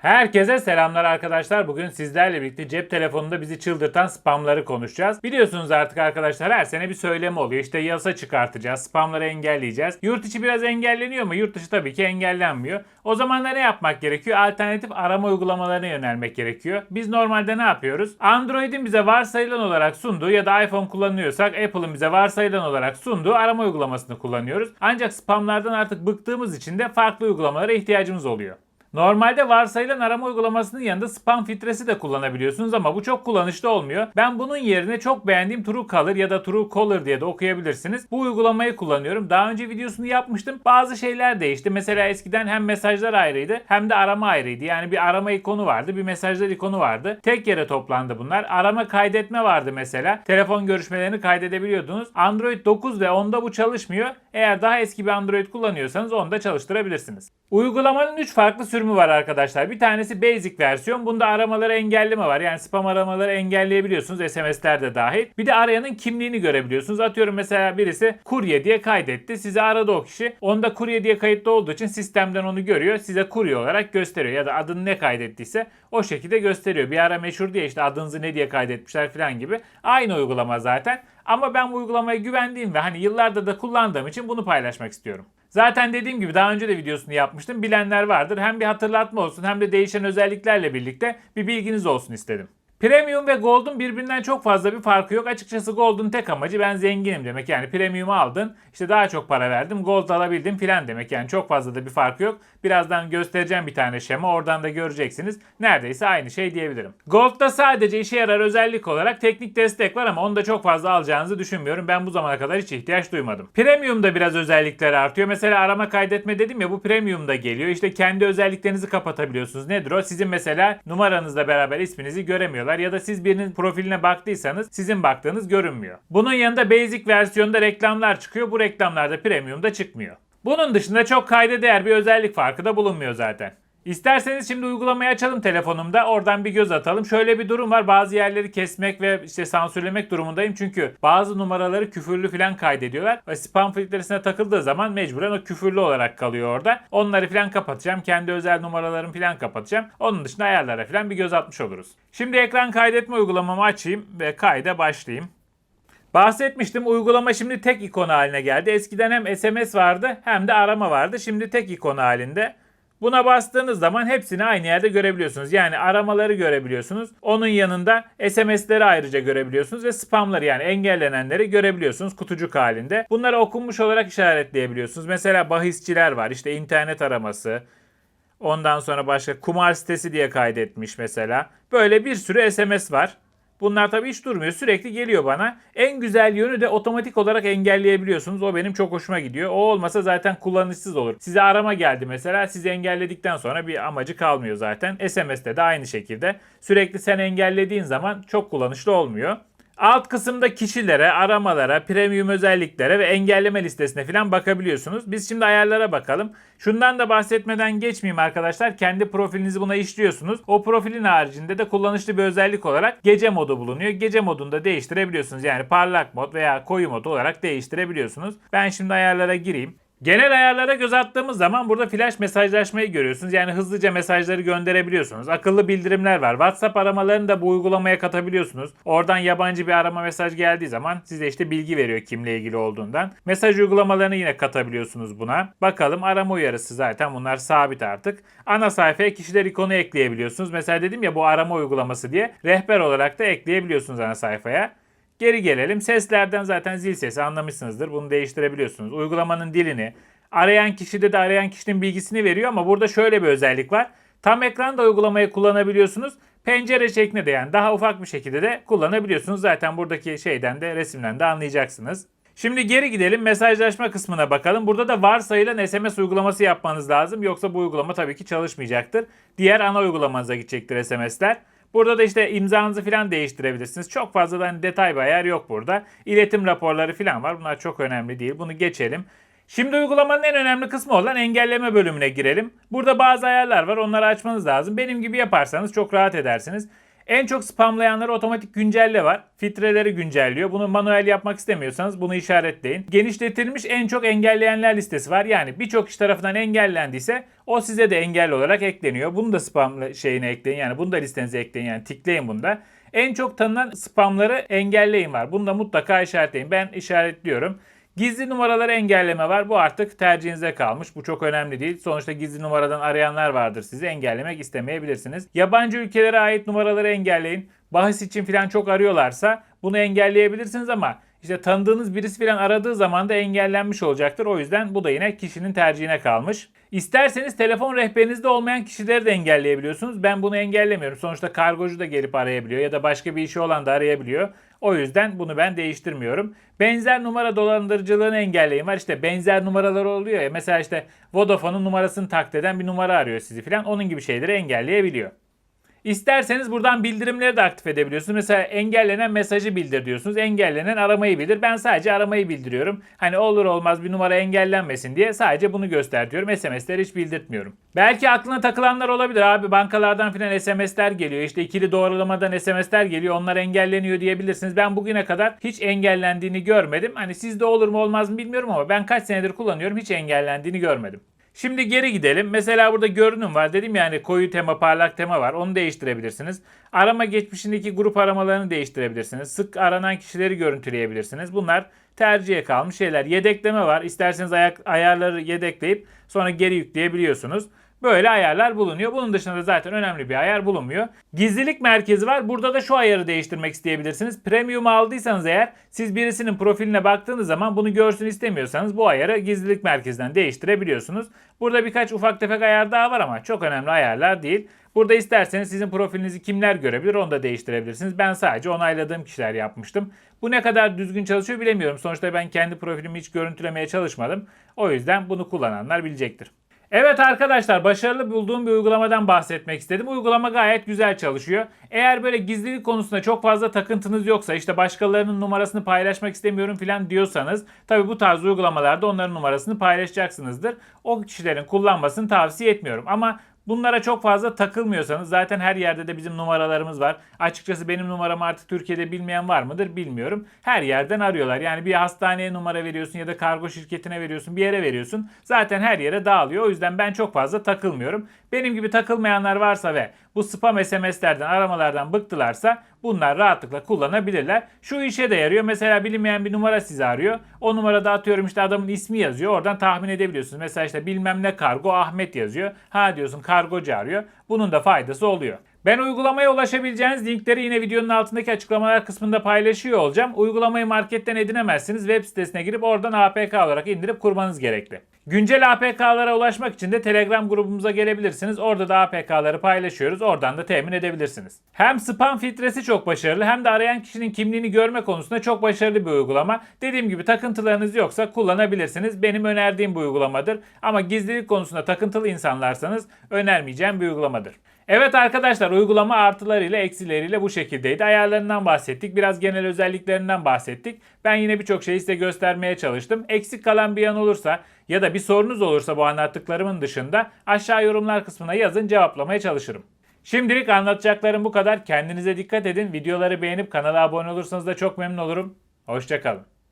Herkese selamlar arkadaşlar. Bugün sizlerle birlikte cep telefonunda bizi çıldırtan spamları konuşacağız. Biliyorsunuz artık arkadaşlar her sene bir söylemi oluyor. İşte yasa çıkartacağız, spamları engelleyeceğiz. Yurt içi biraz engelleniyor mu? Yurt dışı tabii ki engellenmiyor. O zaman da ne yapmak gerekiyor? Alternatif arama uygulamalarına yönelmek gerekiyor. Biz normalde ne yapıyoruz? Android'in bize varsayılan olarak sunduğu ya da iPhone kullanıyorsak Apple'ın bize varsayılan olarak sunduğu arama uygulamasını kullanıyoruz. Ancak spamlardan artık bıktığımız için de farklı uygulamalara ihtiyacımız oluyor. Normalde varsayılan arama uygulamasının yanında spam filtresi de kullanabiliyorsunuz ama bu çok kullanışlı olmuyor. Ben bunun yerine çok beğendiğim Truecaller ya da Truecaller diye de okuyabilirsiniz. Bu uygulamayı kullanıyorum. Daha önce videosunu yapmıştım. Bazı şeyler değişti. Mesela eskiden hem mesajlar ayrıydı hem de arama ayrıydı. Yani bir arama ikonu vardı, bir mesajlar ikonu vardı. Tek yere toplandı bunlar. Arama kaydetme vardı mesela. Telefon görüşmelerini kaydedebiliyordunuz. Android 9 ve 10'da bu çalışmıyor. Eğer daha eski bir Android kullanıyorsanız onu da çalıştırabilirsiniz. Uygulamanın 3 farklı sürümü var arkadaşlar. Bir tanesi basic versiyon. Bunda aramaları engelleme var. Yani spam aramaları engelleyebiliyorsunuz. SMS'ler de dahil. Bir de arayanın kimliğini görebiliyorsunuz. Atıyorum mesela birisi kurye diye kaydetti. Size aradı o kişi. Onda kurye diye kayıtlı olduğu için sistemden onu görüyor. Size kurye olarak gösteriyor. Ya da adını ne kaydettiyse o şekilde gösteriyor. Bir ara meşhur diye işte adınızı ne diye kaydetmişler falan gibi. Aynı uygulama zaten. Ama ben bu uygulamaya güvendiğim ve hani yıllardır da kullandığım için bunu paylaşmak istiyorum. Zaten dediğim gibi daha önce de videosunu yapmıştım. Bilenler vardır. Hem bir hatırlatma olsun hem de değişen özelliklerle birlikte bir bilginiz olsun istedim. Premium ve Gold'un birbirinden çok fazla bir farkı yok. Açıkçası Gold'un tek amacı ben zenginim demek. Yani Premium'u aldın, işte daha çok para verdim, Gold alabildim filan demek. Yani çok fazla da bir farkı yok. Birazdan göstereceğim bir tane şema, oradan da göreceksiniz. Neredeyse aynı şey diyebilirim. Gold'da sadece işe yarar özellik olarak teknik destek var ama onu da çok fazla alacağınızı düşünmüyorum. Ben bu zamana kadar hiç ihtiyaç duymadım. Premium'da biraz özellikler artıyor. Mesela arama kaydetme dedim ya bu Premium'da geliyor. İşte kendi özelliklerinizi kapatabiliyorsunuz. Nedir o? Sizin mesela numaranızla beraber isminizi göremiyorlar ya da siz birinin profiline baktıysanız sizin baktığınız görünmüyor. Bunun yanında basic versiyonda reklamlar çıkıyor. Bu reklamlarda premium'da çıkmıyor. Bunun dışında çok kayda değer bir özellik farkı da bulunmuyor zaten. İsterseniz şimdi uygulamayı açalım telefonumda. Oradan bir göz atalım. Şöyle bir durum var. Bazı yerleri kesmek ve işte sansürlemek durumundayım. Çünkü bazı numaraları küfürlü falan kaydediyorlar. Ve spam filtresine takıldığı zaman mecburen o küfürlü olarak kalıyor orada. Onları falan kapatacağım. Kendi özel numaralarımı falan kapatacağım. Onun dışında ayarlara falan bir göz atmış oluruz. Şimdi ekran kaydetme uygulamamı açayım ve kayda başlayayım. Bahsetmiştim uygulama şimdi tek ikon haline geldi. Eskiden hem SMS vardı hem de arama vardı. Şimdi tek ikon halinde. Buna bastığınız zaman hepsini aynı yerde görebiliyorsunuz. Yani aramaları görebiliyorsunuz. Onun yanında SMS'leri ayrıca görebiliyorsunuz ve spamları yani engellenenleri görebiliyorsunuz kutucuk halinde. Bunları okunmuş olarak işaretleyebiliyorsunuz. Mesela bahisçiler var. İşte internet araması. Ondan sonra başka kumar sitesi diye kaydetmiş mesela. Böyle bir sürü SMS var. Bunlar tabii hiç durmuyor. Sürekli geliyor bana. En güzel yönü de otomatik olarak engelleyebiliyorsunuz. O benim çok hoşuma gidiyor. O olmasa zaten kullanışsız olur. Size arama geldi mesela. Siz engelledikten sonra bir amacı kalmıyor zaten. SMS'te de aynı şekilde. Sürekli sen engellediğin zaman çok kullanışlı olmuyor. Alt kısımda kişilere, aramalara, premium özelliklere ve engelleme listesine falan bakabiliyorsunuz. Biz şimdi ayarlara bakalım. Şundan da bahsetmeden geçmeyeyim arkadaşlar. Kendi profilinizi buna işliyorsunuz. O profilin haricinde de kullanışlı bir özellik olarak gece modu bulunuyor. Gece modunu da değiştirebiliyorsunuz. Yani parlak mod veya koyu mod olarak değiştirebiliyorsunuz. Ben şimdi ayarlara gireyim. Genel ayarlara göz attığımız zaman burada flash mesajlaşmayı görüyorsunuz. Yani hızlıca mesajları gönderebiliyorsunuz. Akıllı bildirimler var. WhatsApp aramalarını da bu uygulamaya katabiliyorsunuz. Oradan yabancı bir arama mesaj geldiği zaman size işte bilgi veriyor kimle ilgili olduğundan. Mesaj uygulamalarını yine katabiliyorsunuz buna. Bakalım arama uyarısı zaten bunlar sabit artık. Ana sayfaya kişiler ikonu ekleyebiliyorsunuz. Mesela dedim ya bu arama uygulaması diye rehber olarak da ekleyebiliyorsunuz ana sayfaya. Geri gelelim. Seslerden zaten zil sesi anlamışsınızdır. Bunu değiştirebiliyorsunuz. Uygulamanın dilini, arayan kişide de arayan kişinin bilgisini veriyor ama burada şöyle bir özellik var. Tam ekranda uygulamayı kullanabiliyorsunuz. Pencere şeklinde de yani daha ufak bir şekilde de kullanabiliyorsunuz. Zaten buradaki şeyden de resimden de anlayacaksınız. Şimdi geri gidelim mesajlaşma kısmına bakalım. Burada da varsayılan SMS uygulaması yapmanız lazım. Yoksa bu uygulama tabii ki çalışmayacaktır. Diğer ana uygulamanıza gidecektir SMS'ler. Burada da işte imzanızı falan değiştirebilirsiniz. Çok fazla da hani detay bir ayar yok burada. İletim raporları falan var. Bunlar çok önemli değil. Bunu geçelim. Şimdi uygulamanın en önemli kısmı olan engelleme bölümüne girelim. Burada bazı ayarlar var. Onları açmanız lazım. Benim gibi yaparsanız çok rahat edersiniz. En çok spamlayanları otomatik güncelle var. Filtreleri güncelliyor. Bunu manuel yapmak istemiyorsanız bunu işaretleyin. Genişletilmiş en çok engelleyenler listesi var. Yani birçok kişi tarafından engellendiyse o size de engel olarak ekleniyor. Bunu da spam şeyine ekleyin. Yani bunu da listenize ekleyin. Yani tikleyin bunda. En çok tanınan spamları engelleyin var. Bunu da mutlaka işaretleyin. Ben işaretliyorum. Gizli numaraları engelleme var. Bu artık tercihinize kalmış. Bu çok önemli değil. Sonuçta gizli numaradan arayanlar vardır. Sizi engellemek istemeyebilirsiniz. Yabancı ülkelere ait numaraları engelleyin. Bahis için falan çok arıyorlarsa bunu engelleyebilirsiniz ama işte tanıdığınız birisi falan aradığı zaman da engellenmiş olacaktır. O yüzden bu da yine kişinin tercihine kalmış. İsterseniz telefon rehberinizde olmayan kişileri de engelleyebiliyorsunuz. Ben bunu engellemiyorum. Sonuçta kargocu da gelip arayabiliyor ya da başka bir işi olan da arayabiliyor. O yüzden bunu ben değiştirmiyorum. Benzer numara dolandırıcılığını engelleyin var. İşte benzer numaralar oluyor ya. Mesela işte Vodafone'un numarasını taklit eden bir numara arıyor sizi falan. Onun gibi şeyleri engelleyebiliyor. İsterseniz buradan bildirimleri de aktif edebiliyorsunuz. Mesela engellenen mesajı bildir diyorsunuz. Engellenen aramayı bildir. Ben sadece aramayı bildiriyorum. Hani olur olmaz bir numara engellenmesin diye sadece bunu göster diyorum. SMS'leri hiç bildirtmiyorum. Belki aklına takılanlar olabilir. Abi bankalardan filan SMS'ler geliyor. İşte ikili doğrulamadan SMS'ler geliyor. Onlar engelleniyor diyebilirsiniz. Ben bugüne kadar hiç engellendiğini görmedim. Hani sizde olur mu olmaz mı bilmiyorum ama ben kaç senedir kullanıyorum hiç engellendiğini görmedim. Şimdi geri gidelim. Mesela burada görünüm var. Dedim yani koyu tema, parlak tema var. Onu değiştirebilirsiniz. Arama geçmişindeki grup aramalarını değiştirebilirsiniz. Sık aranan kişileri görüntüleyebilirsiniz. Bunlar tercihe kalmış şeyler. Yedekleme var. İsterseniz ayak, ayarları yedekleyip sonra geri yükleyebiliyorsunuz. Böyle ayarlar bulunuyor. Bunun dışında da zaten önemli bir ayar bulunmuyor. Gizlilik merkezi var. Burada da şu ayarı değiştirmek isteyebilirsiniz. Premium aldıysanız eğer siz birisinin profiline baktığınız zaman bunu görsün istemiyorsanız bu ayarı gizlilik merkezinden değiştirebiliyorsunuz. Burada birkaç ufak tefek ayar daha var ama çok önemli ayarlar değil. Burada isterseniz sizin profilinizi kimler görebilir onu da değiştirebilirsiniz. Ben sadece onayladığım kişiler yapmıştım. Bu ne kadar düzgün çalışıyor bilemiyorum. Sonuçta ben kendi profilimi hiç görüntülemeye çalışmadım. O yüzden bunu kullananlar bilecektir. Evet arkadaşlar başarılı bulduğum bir uygulamadan bahsetmek istedim. Uygulama gayet güzel çalışıyor. Eğer böyle gizlilik konusunda çok fazla takıntınız yoksa işte başkalarının numarasını paylaşmak istemiyorum falan diyorsanız tabi bu tarz uygulamalarda onların numarasını paylaşacaksınızdır. O kişilerin kullanmasını tavsiye etmiyorum. Ama Bunlara çok fazla takılmıyorsanız zaten her yerde de bizim numaralarımız var. Açıkçası benim numaramı artık Türkiye'de bilmeyen var mıdır bilmiyorum. Her yerden arıyorlar. Yani bir hastaneye numara veriyorsun ya da kargo şirketine veriyorsun bir yere veriyorsun. Zaten her yere dağılıyor. O yüzden ben çok fazla takılmıyorum. Benim gibi takılmayanlar varsa ve bu spam SMS'lerden aramalardan bıktılarsa bunlar rahatlıkla kullanabilirler. Şu işe de yarıyor. Mesela bilinmeyen bir numara sizi arıyor. O numarada atıyorum işte adamın ismi yazıyor. Oradan tahmin edebiliyorsunuz. Mesela işte bilmem ne kargo Ahmet yazıyor. Ha diyorsun kargocu arıyor. Bunun da faydası oluyor. Ben uygulamaya ulaşabileceğiniz linkleri yine videonun altındaki açıklamalar kısmında paylaşıyor olacağım. Uygulamayı marketten edinemezsiniz. Web sitesine girip oradan APK olarak indirip kurmanız gerekli. Güncel APK'lara ulaşmak için de Telegram grubumuza gelebilirsiniz. Orada da APK'ları paylaşıyoruz. Oradan da temin edebilirsiniz. Hem spam filtresi çok başarılı hem de arayan kişinin kimliğini görme konusunda çok başarılı bir uygulama. Dediğim gibi takıntılarınız yoksa kullanabilirsiniz. Benim önerdiğim bir uygulamadır. Ama gizlilik konusunda takıntılı insanlarsanız önermeyeceğim bir uygulamadır. Evet arkadaşlar uygulama artılarıyla eksileriyle bu şekildeydi. Ayarlarından bahsettik. Biraz genel özelliklerinden bahsettik. Ben yine birçok şeyi size göstermeye çalıştım. Eksik kalan bir yan olursa ya da bir sorunuz olursa bu anlattıklarımın dışında aşağı yorumlar kısmına yazın cevaplamaya çalışırım. Şimdilik anlatacaklarım bu kadar. Kendinize dikkat edin. Videoları beğenip kanala abone olursanız da çok memnun olurum. Hoşçakalın.